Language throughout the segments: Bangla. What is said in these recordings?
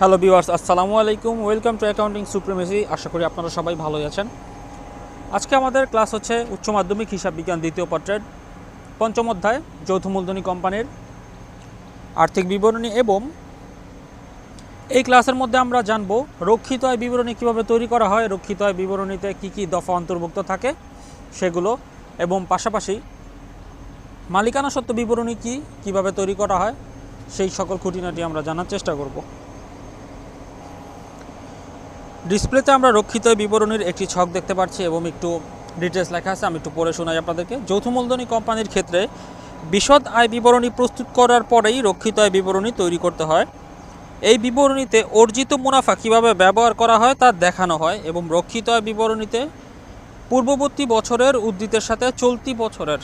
হ্যালো ভিউয়ার্স, আসসালামু আলাইকুম। Welcome to accounting supremacy. আশা করি আপনারা সবাই ভালোই আছেন। আজকে আমাদের ক্লাস হচ্ছে উচ্চ মাধ্যমিক হিসাব বিজ্ঞান দ্বিতীয় পত্রের পঞ্চম অধ্যায়, যৌথ মূলধনী কোম্পানির আর্থিক বিবরণী এবং এই ক্লাসের মধ্যে আমরা জানব রক্ষিত আয় বিবরণী কীভাবে তৈরি করা হয়, রক্ষিত আয় বিবরণীতে কি কি দফা অন্তর্ভুক্ত থাকে সেগুলো এবং পাশাপাশি মালিকানা সত্ত্ব বিবরণী কি, কীভাবে তৈরি করা হয়, সেই সকল খুঁটিনাটি আমরা জানার চেষ্টা করব। ডিসপ্লেতে আমরা রক্ষিত বিবরণীর একটি ছক দেখতে পাচ্ছি এবং একটু ডিটেলস লেখা আছে, আমি একটু পড়ে শোনাই আপনাদেরকে। যৌথ মূলধনী কোম্পানির ক্ষেত্রে বিশদ আয় বিবরণী প্রস্তুত করার পরেই রক্ষিত আয় বিবরণী তৈরি করতে হয়। এই বিবরণীতে অর্জিত মুনাফা কীভাবে ব্যবহার করা হয় তা দেখানো হয় এবং রক্ষিত আয় বিবরণীতে পূর্ববর্তী বছরের উদ্ধৃতের সাথে চলতি বছরের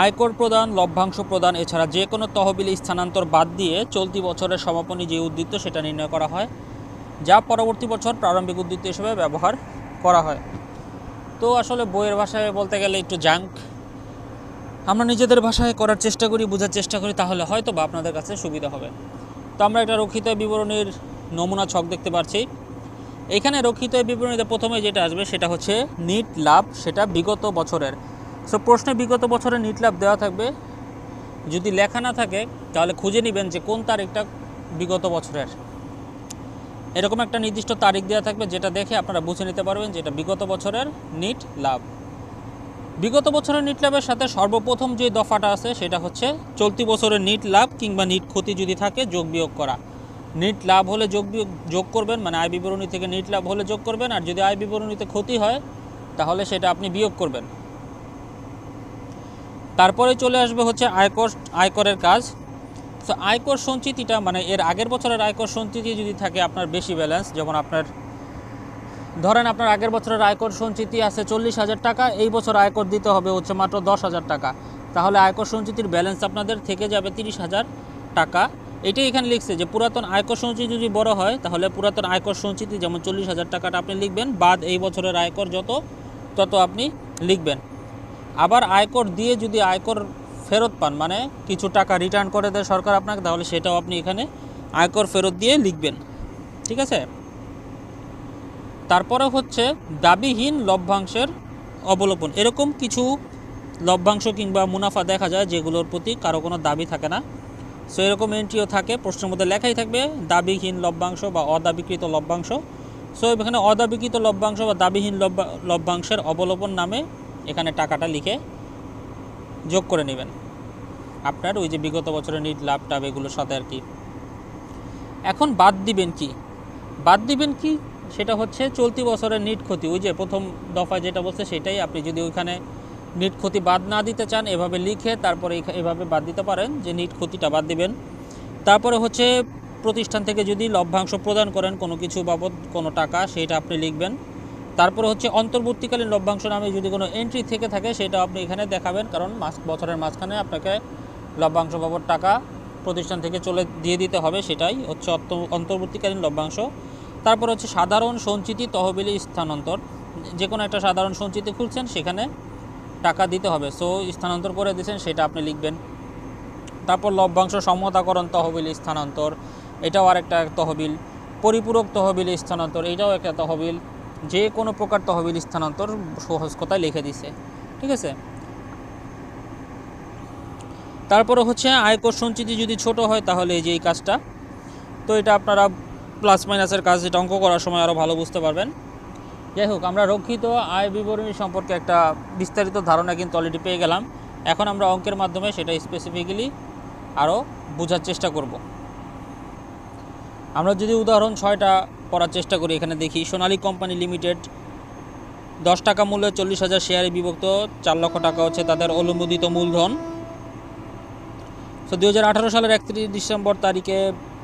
আয়কর প্রদান, লভ্যাংশ প্রদান এছাড়া যে কোনো তহবিলে স্থানান্তর বাদ দিয়ে চলতি বছরের সমাপনী যে উদ্বৃত্ত সেটা নির্ণয় করা হয়, যা পরবর্তী বছর প্রারম্ভিক উদ্বৃত্ত হিসেবে ব্যবহার করা হয়। তো আসলে বইয়ের ভাষায় বলতে গেলে একটু জাঙ্ক আমরা নিজেদের ভাষায় করার চেষ্টা করি, বোঝার চেষ্টা করি, তাহলে হয়তো বা আপনাদের কাছে সুবিধা হবে। তো আমরা একটা রক্ষিত বিবরণীর নমুনা ছক দেখতে পাচ্ছি। এখানে রক্ষিত বিবরণীতে প্রথমে যেটা আসবে সেটা হচ্ছে, নিট লাভ সেটা বিগত বছরের। সো প্রশ্নে বিগত বছরের নিট লাভ দেওয়া থাকবে। যদি লেখা না থাকে, তাহলে খুঁজে নেবেন যে কোন তারিখটা বিগত বছরের। এরকম একটা নির্দিষ্ট তারিখ দেওয়া থাকবে, যেটা দেখে আপনারা বুঝে নিতে পারবেন যে এটা বিগত বছরের নিট লাভ বিগত বছরের নিট লাভের সাথে সর্বপ্রথম যে দফাটা আছে, সেটা হচ্ছে চলতি বছরের নিট লাভ কিংবা নিট ক্ষতি যদি থাকে, যোগ বিয়োগ করা। নিট লাভ হলে যোগ বিয়োগ, যোগ করবেন মানে আয় বিবরণী থেকে নিট লাভ হলে যোগ করবেন, আর যদি আয় বিবরণীতে ক্ষতি হয়, তাহলে সেটা আপনি বিয়োগ করবেন। তারপরে চলে আসবে হচ্ছে আয়কর, আয়করের কাজ। তো আয়কর সঞ্চিতিটা মানে এর আগের বছরের আয়কর সঞ্চিতি যদি থাকে আপনার বেশি ব্যালেন্স যেমন আপনার, ধরেন আপনার আগের বছরের আয়কর সঞ্চিতি আছে চল্লিশ হাজার টাকা, এই বছর আয়কর দিতে হবে হচ্ছে মাত্র দশ হাজার টাকা। তাহলে আয়কর সঞ্চিতির ব্যালেন্স আপনাদের থেকে যাবে তিরিশ হাজার টাকা। এটাই এখানে লিখছে যে পুরাতন আয়কর সঞ্চিতি যদি বড় হয়, তাহলে পুরাতন আয়কর সঞ্চিতি যেমন চল্লিশ হাজার টাকাটা আপনি লিখবেন, বাদ এই বছরের আয়কর যত, তত আপনি লিখবেন। আবার আয়কর দিয়ে যদি আয়কর ফেরত পান মানে কিছু টাকা রিটার্ন করে দেয় সরকার আপনাকে, তাহলে সেটাও আপনি এখানে আয়কর ফেরত দিয়ে লিখবেন। ঠিক আছে? তারপরে হচ্ছে দাবিহীন লভ্যাংশের অবলোপন। এরকম কিছু লভ্যাংশ কিংবা মুনাফা দেখা যায় যেগুলোর প্রতি কারও কোনো দাবি থাকে না। সো এরকম এন্ট্রিও থাকে, প্রশ্নের মধ্যে লেখাই থাকবে, দাবিহীন লভ্যাংশ বা অদাবিকৃত লভ্যাংশ। সো এখানে অদাবিকৃত লভ্যাংশ বা দাবিহীন লভ্যা, লভ্যাংশের অবলোপন নামে এখানে টাকাটা লিখে যোগ করে নেবেন। আপনার ওই যে বিগত বছরের নিট লাভ টাভ এগুলোর সাথে আর কি। এখন বাদ দিবেন কি? বাদ দিবেন কি? সেটা হচ্ছে চলতি বছরের নিট ক্ষতি। ওই যে প্রথম দফায় যেটা বলছে সেটাই আপনি যদি ওইখানে নিট ক্ষতি বাদ না দিতে চান, এভাবে লিখে তারপরে এভাবে বাদ দিতে পারেন যে নিট ক্ষতিটা বাদ দিবেন। তারপরে হচ্ছে প্রতিষ্ঠান থেকে যদি লভ্যাংশ প্রদান করেন কোনো কিছু বাবদ কোনো টাকা, সেটা আপনি লিখবেন। তারপরে হচ্ছে অন্তর্বর্তীকালীন লভ্যাংশ নামে যদি কোনো এন্ট্রি থেকে থাকে, সেটা আপনি এখানে দেখাবেন, কারণ মাস, বছরের মাঝখানে আপনাকে লভ্যাংশ বাবদ টাকা প্রতিষ্ঠান থেকে চলে দিয়ে দিতে হবে, সেটাই হচ্ছে অন্ত- অন্তর্বর্তীকালীন লভ্যাংশ। তারপর হচ্ছে সাধারণ সঞ্চিতি তহবিলি স্থানান্তর। যে কোনো একটা সাধারণ সঞ্চিতি খুলছেন, সেখানে টাকা দিতে হবে। সো স্থানান্তর করে দিয়েছেন, সেটা আপনি লিখবেন। তারপর লভ্যাংশ সমতাকরণ তহবিল স্থানান্তর, এটাও আরেকটা তহবিল। পরিপূরক তহবিল স্থানান্তর, এটাও একটা তহবিল। যে কোনো প্রকার তহবিল স্থানান্তর সহজ কথায় লিখে দিছে, ঠিক আছে? তারপরে হচ্ছে আয়কর সঞ্চিতি যদি ছোট হয় তাহলে এই যে এই কাজটা, তো এটা আপনারা প্লাস মাইনাসের কাজ এটা অঙ্ক করার সময় আরও ভালো বুঝতে পারবেন। যাই হোক, আমরা রক্ষিত আয় বিবরণী সম্পর্কে একটা বিস্তারিত ধারণা কিন্তু অলরেডি পেয়ে গেলাম। এখন আমরা অঙ্কের মাধ্যমে সেটা স্পেসিফিক্যালি আরও বোঝার চেষ্টা করব। আমরা যদি উদাহরণ ছয়টা করার চেষ্টা করি। এখানে দেখি, সোনালী কোম্পানি লিমিটেড, দশ টাকা মূল্যে চল্লিশ হাজার শেয়ারে বিভক্ত, চার লক্ষ টাকা হচ্ছে তাদের অনুমোদিত মূলধন। তো দু হাজার আঠারো সালের একত্রিশ ডিসেম্বর তারিখে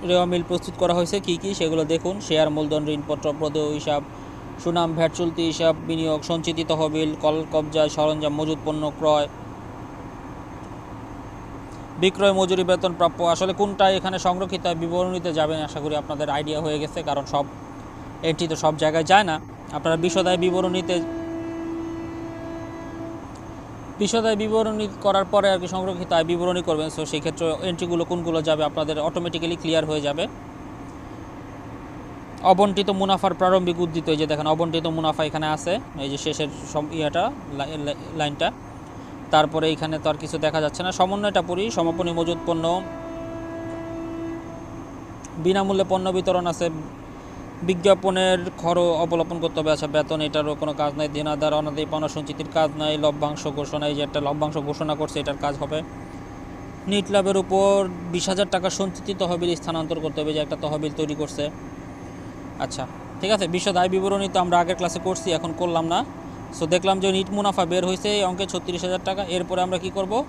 রেওয়া মিল প্রস্তুত করা হয়েছে। কী কী? সেগুলো দেখুন। শেয়ার মূলধন, ঋণপত্র, প্রদেয় হিসাব, সুনাম, ভ্যাট, চুলতি হিসাব, বিনিয়োগ, সঞ্চিতি তহবিল, কল, কবজা, সরঞ্জাম মজুদ পণ্য, ক্রয় বিক্রয় মজুরি বেতন প্রাপ্য। আসলে কোনটা এখানে সংরক্ষিত বিবরণীতে যাবেন আশা করি আপনাদের আইডিয়া হয়ে গেছে, কারণ সব এন্ট্রি তো সব জায়গায় যায় না। আপনারা বিশদায় বিবরণীতে, বিশদায় বিবরণী করার পরে আর কি সংরক্ষিত আয় বিবরণী করবেন। সো সেই ক্ষেত্রে এন্ট্রিগুলো কোনগুলো যাবে আপনাদের অটোমেটিক্যালি ক্লিয়ার হয়ে যাবে। অবন্টিত মুনাফার প্রারম্ভিক উদ্দিত এই যে দেখেন, অবন্টিত মুনাফা এখানে আছে। এই যে শেষের ইয়েটা, লাই- লাই- লাইনটা। তারপরে এখানে তো আর কিছু দেখা যাচ্ছে না। সমন্বয়টা পড়ি সমাপনী মজুদ পণ্য। বিনামূল্যে পণ্য বিতরণ আছে। বিজ্ঞাপনের খর অবলম্বন করতে হবে। আচ্ছা বেতন এটারও কোনো কাজ নাই। দিনাদার অনাদায়ী পণ্য সঞ্চিতির কাজ নাই। লভ্যাংশ ঘোষণা, এই যে একটা লভ্যাংশ ঘোষণা করছে, এটার কাজ হবে। নিট লাভের উপর বিশ হাজার টাকা সঞ্চিতি তহবিল স্থানান্তর করতে হবে, যে একটা তহবিল তৈরি করছে। আচ্ছা ঠিক আছে? বিশদ আয় বিবরণী তো আমরা আগের ক্লাসে করছি, এখন করলাম না। সো দেখলাম যে নিট মুনাফা বের হয়েছে এই অঙ্কে ছত্রিশ হাজার টাকা। এরপরে আমরা কি করব?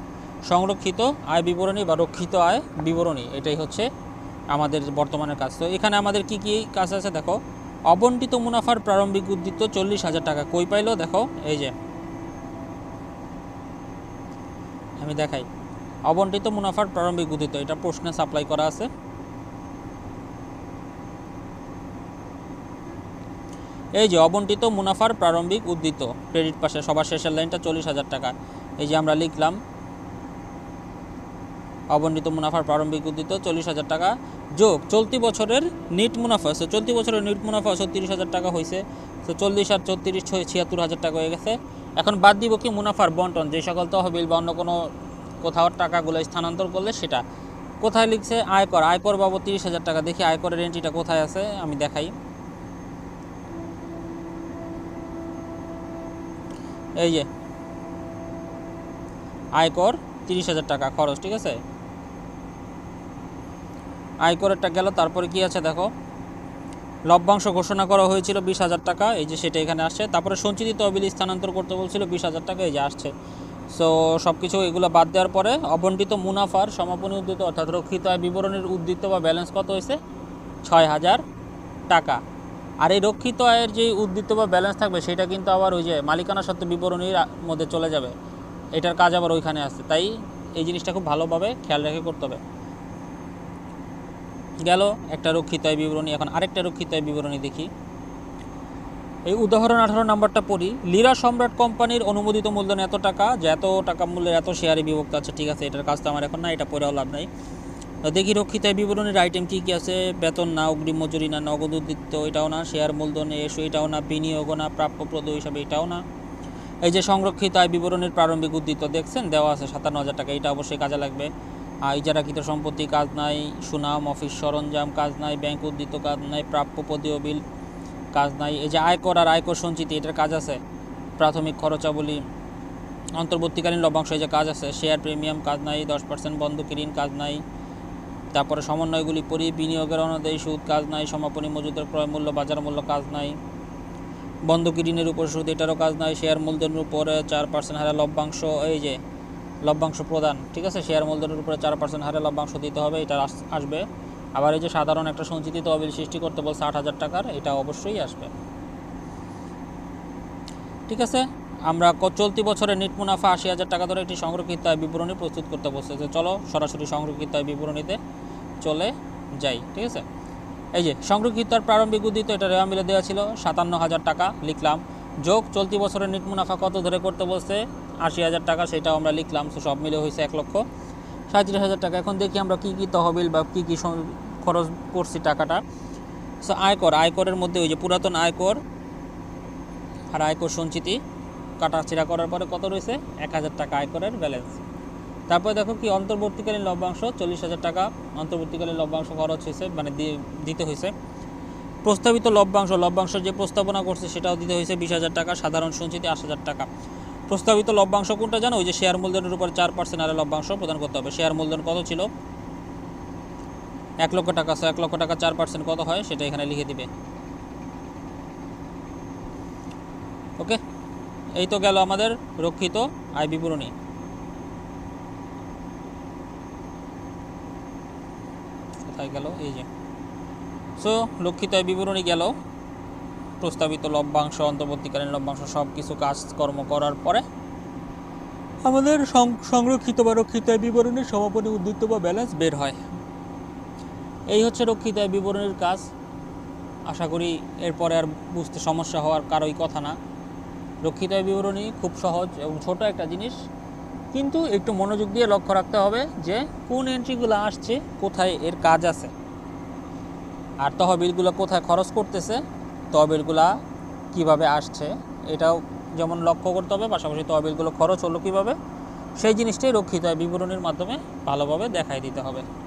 সংরক্ষিত আয় বিবরণী বা রক্ষিত আয় বিবরণী, এটাই হচ্ছে আমাদের বর্তমানের কাজ। তো, এখানে আমাদের কি কি কাজ আছে দেখো? অবন্টিত মুনাফার প্রারম্ভিক উদ্দিত চল্লিশ হাজার টাকা। কই পাইলো দেখো? এই যে, আমি দেখাই। অবন্টিত মুনাফার প্রারম্ভিক উদ্দিত এটা প্রশ্নে সাপ্লাই করা আছে। এই যে অবন্টিত মুনাফার প্রারম্ভিক উদ্দিত। ক্রেডিট পাশে সবার শেষের লাইনটা চল্লিশ হাজার টাকা। এই যে আমরা লিখলাম, অবন্টিত মুনাফার প্রারম্ভিক উদ্দিত চল্লিশ হাজার টাকা। যোগ, চলতি বছরের নিট মুনাফা সো চলতি বছরের নিট মুনাফা ছত্রিশ হাজার টাকা হয়েছে তো চল্লিশ আর চৌত্রিশ ছিয়াত্তর হাজার টাকা হয়ে গেছে। এখন বাদ দিব কি মুনাফার বন্টন, যে সকল তহবিল বা অন্য কোনো কোথাও টাকাগুলো স্থানান্তর করলে সেটা। কোথায় লিখছে আয়কর? আয়কর বাবদ তিরিশ হাজার টাকা। দেখি আয়করের এন্ট্রিটা কোথায় আছে, আমি দেখাই। এই যে। আয়কর তিরিশ হাজার টাকা খরচ, ঠিক আছে? আয়করেরটা গেল, তারপরে কি আছে দেখো? লভ্যাংশ ঘোষণা করা হয়েছিল বিশ হাজার টাকা, এই যে সেটা এখানে আসছে। তারপরে সঞ্চিত তহবিল স্থানান্তর করতে বলছিল বিশ হাজার টাকা, এই যে আসছে। সো সব কিছু এগুলো বাদ দেওয়ার পরে অবন্টিত মুনাফার সমাপনী উদ্দিত অর্থাৎ রক্ষিত আয় বিবরণীর উদ্দিত বা ব্যালেন্স কত হয়েছে? ছয় হাজার টাকা। আর এই রক্ষিত আয়ের যে উদ্দিত বা ব্যালেন্স থাকবে, সেটা কিন্তু আবার ওই যে মালিকানা সত্ত্বে বিবরণীর মধ্যে চলে যাবে। এটার কাজ আবার ওইখানে আসছে। তাই এই জিনিসটা খুব ভালোভাবে খেয়াল রেখে করতে হবে। গেল একটা রক্ষিত আয় বিবরণী। এখন আরেকটা রক্ষিত আয় বিবরণী দেখি। এই উদাহরণ আঠারো নাম্বারটা পড়ি। লিরা সম্রাট কোম্পানির অনুমোদিত মূলধন এত টাকা, যে এত টাকা মূল্যের এত শেয়ারে বিভক্ত আছে, ঠিক আছে, এটার কাজ তো আমার এখন না এটা পড়েও লাভ নাই। দেখি রক্ষিত বিবরণীর আইটেম কী কী আছে? বেতন না, অগ্রিম মজুরি না, নগদ উদ্বৃত্ত, এটাও না। শেয়ার মূলধন এসো, এটাও না। বিনিয়োগ না। প্রাপ্যপ্রদ হিসাবে এটাও না। এই যে সংরক্ষিত আয় বিবরণের প্রারম্ভিক উদ্বৃত্ত, দেখছেন? দেওয়া আছে সাতান্ন হাজার টাকা। এটা অবশ্যই কাজে লাগবে। আর ইজারাকৃত সম্পত্তি, কাজ নাই, সুনাম, অফিস সরঞ্জাম, কাজ নাই ব্যাংক উদ্বৃত্ত, কাজ নাই, প্রাপ্য পদীয় বিল, কাজ নাই। এই যে আয়কর আর আয়কর সঞ্চিতি, এটার কাজ আছে। প্রাথমিক খরচাবলী, অন্তর্বর্তীকালীন লভ্যাংশ, এই যে কাজ আছে। শেয়ার প্রিমিয়াম কাজ নাই, দশ পার্সেন্ট বন্ধকি ঋণ, কাজ নাই। তারপরে সমন্বয়গুলি পরি, বিনিয়োগের অনাদায়ী সুদ কাজ নাই, সমাপনী মজুদের ক্রয় মূল্য, বাজার মূল্য কাজ নাই। বন্ধকি ঋণের উপর সুদ, এটারও কাজ নাই শেয়ার মূলধনের উপরে চার পার্সেন্ট হারে লভ্যাংশ, এই যে লভ্যাংশ প্রদান, ঠিক আছে? শেয়ার মূলধনের উপরে চার পার্সেন্ট হারে লভ্যাংশ দিতে হবে, এটা আসবে। আবার এই যে সাধারণ একটা সঞ্চিতি তহবিল সৃষ্টি করতে বলছে আট হাজার টাকার, এটা অবশ্যই আসবে। ঠিক আছে? আমরা চলতি বছরের নিট মুনাফা আশি হাজার টাকা ধরে একটি সংরক্ষিত বিবরণী প্রস্তুত করতে বলছে যে চলো সরাসরি সংরক্ষিত বিবরণীতে চলে যাই, ঠিক আছে? এই যে, সংরক্ষিত আর প্রারম্ভিক উদ্দিত এটা রেওয়া মিলে দেওয়া ছিল সাতান্ন হাজার টাকা, লিখলাম। যোগ, চলতি বছরের নিট মুনাফা কত ধরে করতে বলছে? আশি হাজার টাকা, সেটাও আমরা লিখলাম তো সব মিলে হয়েছে এক লক্ষ সাঁত্রিশ হাজার টাকা। এখন দেখি আমরা কী কী তহবিল বা কী কী খরচ করছি টাকাটা। সো আয়কর, আয়করের মধ্যে ওই যে পুরাতন আয়কর আর আয়কর সঞ্চিতি কাটাছিড়া করার পরে কত রয়েছে? এক হাজার টাকা আয়করের ব্যালেন্স। তারপরে দেখো কি, অন্তর্বর্তীকালীন লভ্যাংশ চল্লিশ হাজার টাকা, অন্তর্বর্তীকালীন লভ্যাংশ খরচ হয়েছে মানে দিতে হয়েছে। প্রস্তাবিত লভ্যাংশ লভ্যাংশ যে প্রস্তাবনা করছে সেটাও দিতে হয়েছে বিশ হাজার টাকা, সাধারণ সঞ্চিতি আট হাজার টাকা। প্রস্তাবিত লভ্যাংশ কোনটা জানো? ওই যে শেয়ার মূলধনের উপর চার পার্সেন্ট আরে লভ্যাংশ প্রদান করতে হবে। শেয়ার মূলধন কত ছিল? এক লক্ষ টাকা সো এক লক্ষ টাকা চার পার্সেন্ট কত হয়? সেটা এখানে লিখে দিবে। ওকে? এই তো গেল আমাদের রক্ষিত আয় বিবরণী। কোথায় গেল? এই যে। সো রক্ষিত আয় বিবরণী গেল। প্রস্তাবিত লভ্যাংশ, অন্তর্বর্তীকালীন লভ্যাংশ সব কিছু কাজকর্ম করার পরে আমাদের সংরক্ষিত বা রক্ষিত আয় বিবরণীর সমাপনী উদ্বৃত্ত বা ব্যালেন্স বের হয়। এই হচ্ছে রক্ষিত আয় বিবরণীর কাজ। আশা করি এরপরে আর বুঝতে সমস্যা হওয়ার কারোই কথা না। রক্ষিতায় বিবরণী খুব সহজ এবং ছোট একটা জিনিস। কিন্তু একটু মনোযোগ দিয়ে লক্ষ্য রাখতে হবে যে কোন এন্ট্রিগুলো আসছে, কোথায় এর কাজ আছে। আর তহবিলগুলো কোথায় খরচ করতেছে, তহবিলগুলা কীভাবে আসছে, এটাও যেমন লক্ষ্য করতে হবে, পাশাপাশি তহবিলগুলো খরচ হলো কীভাবে, সেই জিনিসটাই রক্ষিত হয় বিবরণীর মাধ্যমে ভালোভাবে দেখাই দিতে হবে।